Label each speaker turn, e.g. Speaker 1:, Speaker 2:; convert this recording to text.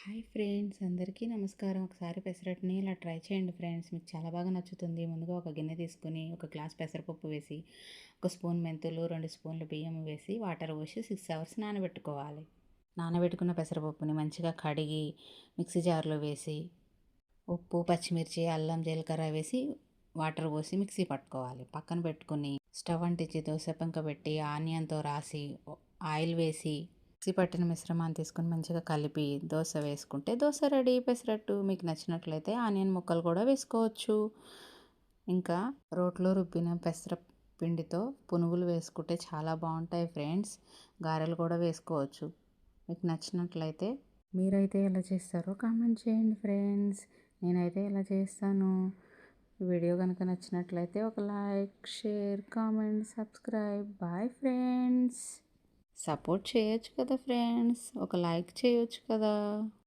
Speaker 1: Hi friends అందరికీ నమస్కారం. ఒకసారి పెసరట్ని ఇలా ట్రై చేయండి ఫ్రెండ్స్. మీకు చాలా బాగా నచ్చుతుంది. ముందుగా ఒక గిన్నె తీసుకుని ఒక గ్లాస్ పెసరపప్పు వేసి ఒక స్పూన్ మెంతులు రెండు స్పూన్లు బియ్యం వేసి వాటర్ పోసి సిక్స్ అవర్స్ నానబెట్టుకోవాలి. నానబెట్టుకున్న పెసరపప్పుని మంచిగా కడిగి మిక్సీ జార్లో వేసి ఉప్పు పచ్చిమిర్చి అల్లం జీలకర్ర వేసి వాటర్ పోసి మిక్సీ పట్టుకోవాలి. పక్కన పెట్టుకుని స్టవ్ అంటించి దోశ పెంక పెట్టి ఆనియన్తో రాసి ఆయిల్ వేసి మిక్సీ పట్టిన మిశ్రమాన్ని తీసుకుని మంచిగా కలిపి దోశ వేసుకుంటే దోశ రెడీ పెసరట్టు మీకు నచ్చినట్లయితే ఆనియన్ ముక్కలు కూడా వేసుకోవచ్చు. ఇంకా రోట్లో రుబ్బిన పెసర పిండితో పునుగులు వేసుకుంటే చాలా బాగుంటాయి ఫ్రెండ్స్. గారెలు కూడా వేసుకోవచ్చు. మీకు నచ్చినట్లయితే మీరైతే ఎలా చేస్తారో కామెంట్ చేయండి ఫ్రెండ్స్. నేనైతే ఎలా చేస్తాను? వీడియో కనుక నచ్చినట్లయితే ఒక like share comment subscribe. Bye friends. Support చేయొచ్చు కదా ఫ్రెండ్స్. ఒక లైక్ చేయొచ్చు కదా.